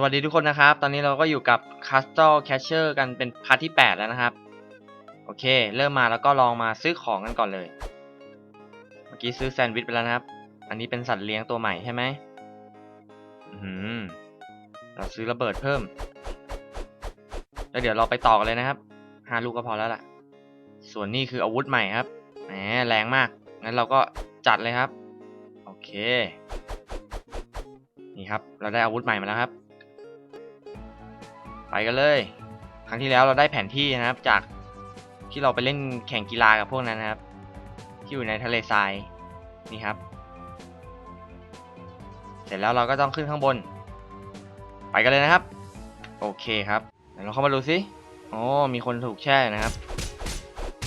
สวัสดีทุกคนนะครับ ตอนนี้เราก็อยู่กับ Castle Catcher กันเป็นพาร์ทที่ 8 แล้วนะครับ โอเค เริ่มมาแล้วก็ลองมาซื้อของกันก่อนเลย เมื่อกี้ซื้อแซนด์วิชไปแล้วนะครับ อันนี้เป็นสัตว์เลี้ยงตัวใหม่ใช่ไหมอือหือเราซื้อระเบิดเพิ่ม แล้วเดี๋ยวเราไปต่อกันเลยนะครับห้าลูกก็พอแล้วล่ะ ส่วนนี้คืออาวุธใหม่ครับ แหมแรงมาก งั้นเราก็จัดเลยครับ โอเค นี่ครับ เราได้อาวุธใหม่มาแล้วครับ ไปกันเลย ครั้งที่แล้วเราได้แผนที่นะครับ จากที่เราไปเล่นแข่งกีฬากับพวกนั้นนะครับ ที่อยู่ในทะเลทรายนี่ครับ เสร็จแล้วเราก็ต้องขึ้นข้างบน ไปกันเลยนะครับ โอเคครับเดี๋ยวเราเข้ามาดูสิอ๋อมีคนถูกแช่นะครับ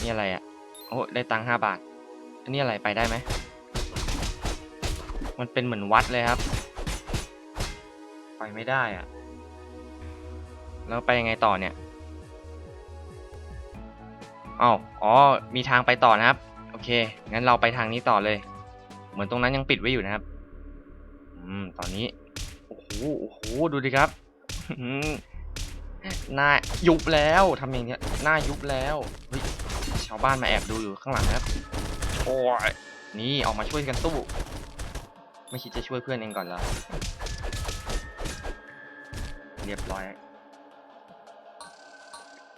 นี่อะไรอะ่ะโอ้ได้ตังค์ห้าบาท อันนี้อะไรไปได้ไหมมันเป็นเหมือนวัดเลยครับ ไปไม่ได้อะ แล้วไปยังไงต่อเนี่ยอ้าวอ๋อ มีทางไปต่อนะครับ โอเค งั้นเราไปทางนี้ต่อเลย เหมือนตรงนั้นยังปิดไว้อยู่นะครับ อืม ตอนนี้ โอ้โห โอ้โห ดูดิครับหน้ายุบแล้วทำอย่างเนี้ย หน้ายุบแล้วเฮ้ยชาวบ้านมาแอบดูอยู่ข้างหลังครับ โอ้ย นี่ออกมาช่วยกันสู้ ไม่คิดจะช่วยเพื่อนเองก่อนเหรอเรียบร้อย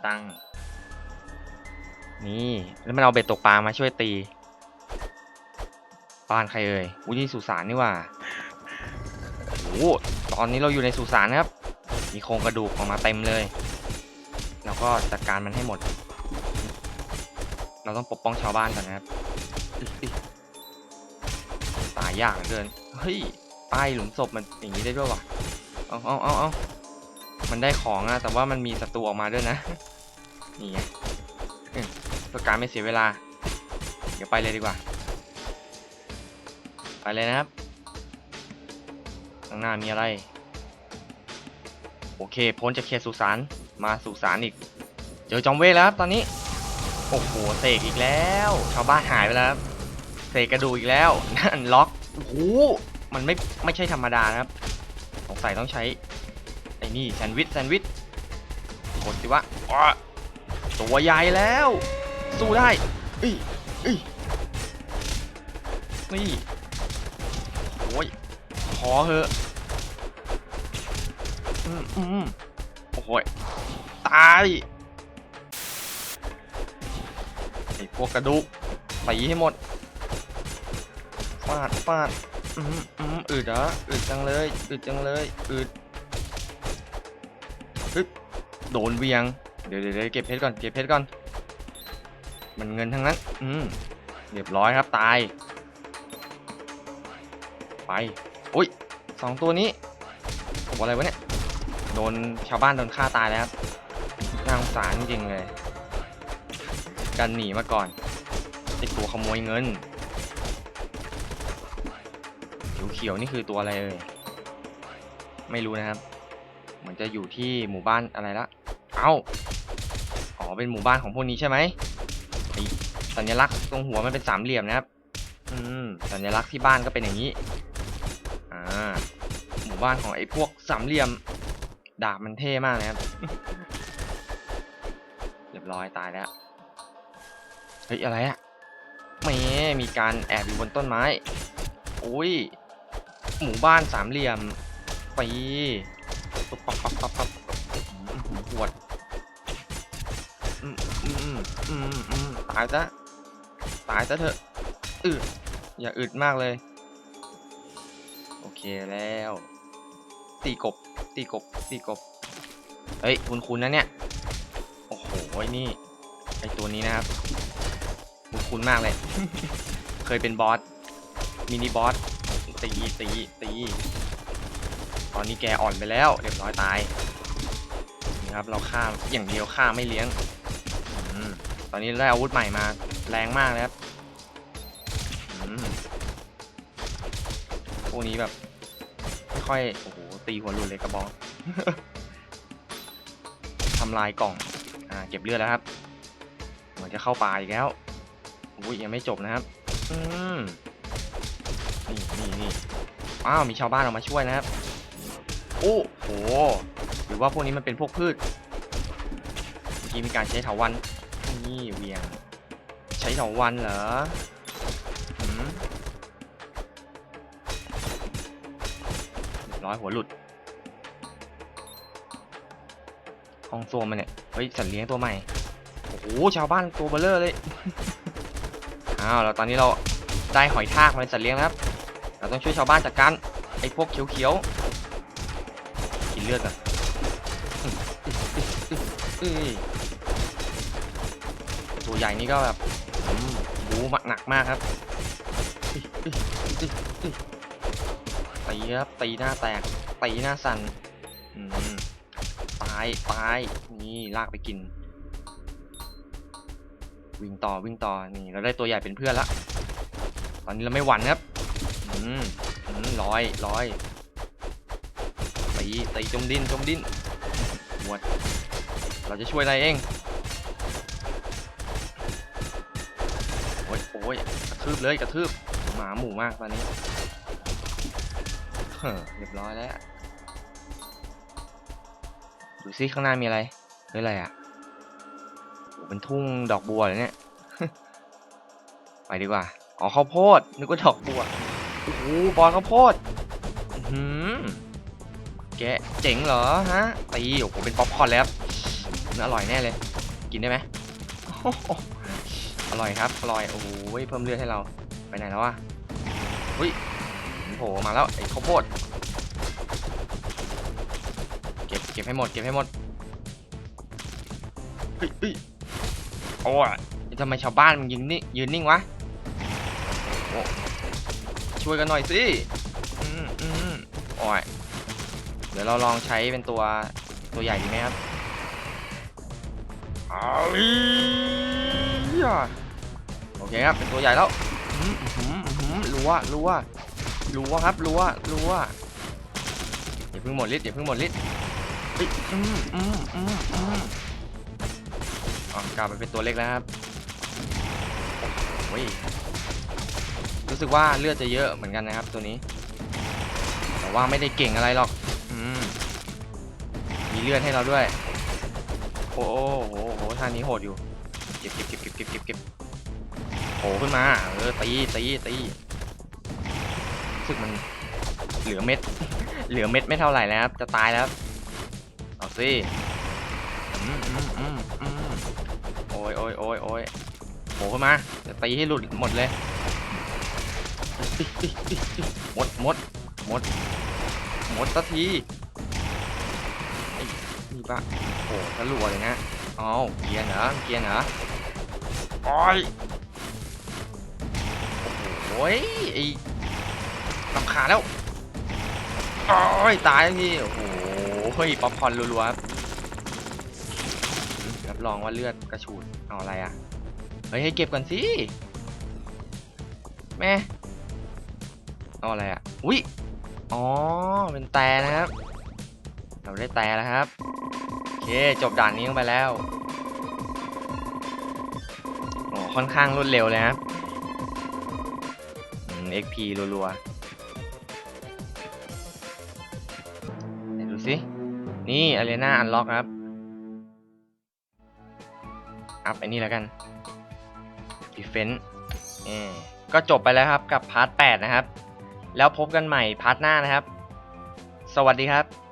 ตั้ง นี่แล้วมันเอาเบ็ดตกปลามาช่วยตี บ้านใครเอ่ยอุ้ยนี่สุสานนี่ว่าโอ้ตอนนี้เราอยู่ในสุสานนะครับ มีโครงกระดูกออกมาเต็มเลย แล้วก็จัดการมันให้หมด เราต้องปกป้องชาวบ้านก่อนนะครับตายยากเกิน เฮ้ยใต้หลุมศพมันอย่างนี้ได้ด้วยวะเอาเอาเอาเอามันได้ของอะแต่ว่ามันมีศัตรูออกมาด้วยนะ นี่ไงเพื่อการไม่เสียเวลา เดี๋ยวไปเลยดีกว่า ไปเลยนะครับ ข้างหน้ามีอะไร โอเค พ้นจากเขตสุสานมาสุสานอีก เจอจอมเวทแล้วครับตอนนี้ โอ้โหเสกอีกแล้ว ชาวบ้านหายไปแล้วครับเสกกระดูกอีกแล้ว นั่นล็อก โอ้โห มันไม่ไม่ใช่ธรรมดานะครับ สงสัยต้องใช้ไอ้นี่แซนด์วิชแซนด์วิชกดสิวะอ้อ ตัวใหญ่แล้ว สู้ได้เอ้ยเอ้ยนี่โอ้ยขอเหอะอืมอืมโอ้โหยตายไอ้พวกกระดูกตีให้หมดฟาดฟาดอืมอืมอืดเหรออืดจังเลยอืดจังเลยอืดฮึบโดนเวียงเดี๋ยวเดี๋ยวเดี๋ยวเก็บเพชรก่อนเก็บเพชรก่อน มันเงินทั้งนั้น อืมเรียบร้อยครับตาย ไปอุ้ยสองตัวนี้ตัวอะไรวะเนี่ย โดนชาวบ้านโดนฆ่าตายแล้วครับน่าสงสารจริงเลย กันหนีมาก่อนไอตัวขโมยเงินเขียวๆนี่คือตัวอะไรเอ่ยไม่รู้นะครับ เหมือนจะอยู่ที่หมู่บ้านอะไรละ เอ้า อ๋อเป็นหมู่บ้านของพวกนี้ใช่ไหมไอสัญลักษณ์ตรงหัวมันเป็นสามเหลี่ยมนะครับ อืม สัญลักษณ์ที่บ้านก็เป็นอย่างนี้ อ่า หมู่บ้านของไอ้พวกสามเหลี่ยม ดาบมันเท่มากนะครับ เรียบร้อยตายแล้ว เฮ้ยอะไรอะแหม่มีการแอบอยู่บนต้นไม้ อุ้ย หมู่บ้านสามเหลี่ยมปีปั๊บปั๊บปั๊บปั๊บปั๊บปวด อืมอืมอืมอืมตายซะตายซะเถอะอืดอย่าอึดมากเลย โอเคแล้ว ตีกบ ตีกบ ตีกบ เฮ้ย คุณคุณนะเนี่ย โอ้โหนี่ ไอตัวนี้นะครับ คุณคุณมากเลย เคยเป็นบอส มินิบอส ตี ตี ตี ตอนนี้แกอ่อนไปแล้ว เรียบร้อยตาย นี่ครับ เราฆ่าอย่างเดียวฆ่าไม่เลี้ยง ตอนนี้ได้อาวุธใหม่มาแรงมากเลยครับพวกนี้แบบไม่ค่อยโอ้โหตีหัวหลุดเลยกระบองทำลายกล่องอ่าเก็บเลือดแล้วครับเหมือนจะเข้าป่าอีกแล้วอุ้ยยังไม่จบนะครับอืมนี่นี่นี่อ้าวมีชาวบ้านออกมาช่วยนะครับโอ้โหหรือว่าพวกนี้มันเป็นพวกพืชเมื่อกี้มีการใช้เถาวัน นี่เวียง ใช้เถาวันเหรอหืมน้อยหัวหลุดห้องโซมมันเนี่ย เฮ้ย สัตว์เลี้ยงตัวใหม่ โอ้โห ชาวบ้านตัวเบลเลอร์เลย อ้าว แล้วตอนนี้เราได้หอยทากมาเป็นสัตว์เลี้ยงแล้วครับ เราต้องช่วยชาวบ้านจัดการไอ้พวกเขียวๆ กินเลือดก่อน ตัวใหญ่นี่ก็แบบอืมบูมหนักมากครับตีครับตีหน้าแตกตีหน้าสั่นตายตายนี่ลากไปกิน วิ่งต่อวิ่งต่อนี่เราได้ตัวใหญ่เป็นเพื่อนละตอนนี้เราไม่หวั่นครับอืมอืมร้อยร้อยตีตีจมดินจมดินหวดเราจะช่วยนายเองโอ้ยกระทืบเลยกระทืบหมาหมู่มากตอนนี้เฮ้อเรียบร้อยแล้วดูซิข้างหน้ามีอะไรเฮ้ยอะไรอะโอ้เป็นทุ่งดอกบัวเลยเนี่ยไปดีกว่าอ๋อข้าวโพดนึกว่าดอกบัวโอ้โหบอลข้าวโพดหือแกเจ๋งเหรอฮะตีโอ้โหเป็นป๊อปคอร์นเลยครับมันอร่อยแน่เลย กินได้ไหม อร่อยครับอร่อยโอ้โหเพิ่มเลือดให้เราไปไหนแล้ววะอุ้ยโผล่มาแล้วไอ้ข้าวโพดเก็บเก็บให้หมดเก็บให้หมดเฮ้ยเฮ้ยโอ้ยทำไมชาวบ้านมันยืนนิ่งยืนนิ่งวะช่วยกันหน่อยสิอืมอืมโอ้ยเดี๋ยวเราลองใช้เป็นตัวตัวใหญ่ดีไหมครับเอาอียะ อเคครับเป็นตัวใหญ่แล้วรัวรัวรัวครับรัวรัวอย่าเพิ่งหมดฤทธิ์อย่าเพิ่งหมดฤทธิ์อืมอืมอืมอืมอ๋อกลับไปเป็นตัวเล็กแล้วครับโอ้ยรู้สึกว่าเลือดจะเยอะเหมือนกันนะครับตัวนี้ แต่ว่าไม่ได้เก่งอะไรหรอกอืมมีเลือดให้เราด้วย โอ้โหโอ้โหท่านี้โหดอยู่ เก็บเก็บเก็บเก็บเก็บเก็บ ผล่ขึ้นมา เออตีตีตีรู้สึกมันเหลือเม็ด เหลือเม็ดไม่เท่าไหร่แล้ว จะตายแล้ว เอาสิอืมอืมอืมอืมโอ้ยโอ้ยโอ้ยโอ้ยโผล่ขึ้นมา จะตีให้หลุดหมดเลย หมดหมดหมดหมดสักทีไอ้นี่ปะโอ้ทะลุเลยนะเอาเกียร์เหรอเกียร์เหรอโอ้ย อ้ยไอ้ลำขาแล้วโอ้ยตายแล้วพี่โอ้โหเฮ้ยป๊อปคอร์นรัวๆครับรับรองว่าเลือดกระฉูดเอาอะไรอะเฮ้ยให้เก็บก่อนสิแม่เอาอะไรอะอุ้ยอ๋อเป็นแต่นะครับ เราได้แต่แล้วครับโอเคจบด่านนี้ลงไปแล้วโอ้ค่อนข้างรวดเร็วเลยครับ XP รัวๆไหนดูสิ นี่อารีนาอันล็อกครับ อัพไอ้นี่แล้วกัน Defense เออก็จบไปแล้วครับกับพาร์ท 8 นะครับ แล้วพบกันใหม่พาร์ทหน้านะครับ สวัสดีครับ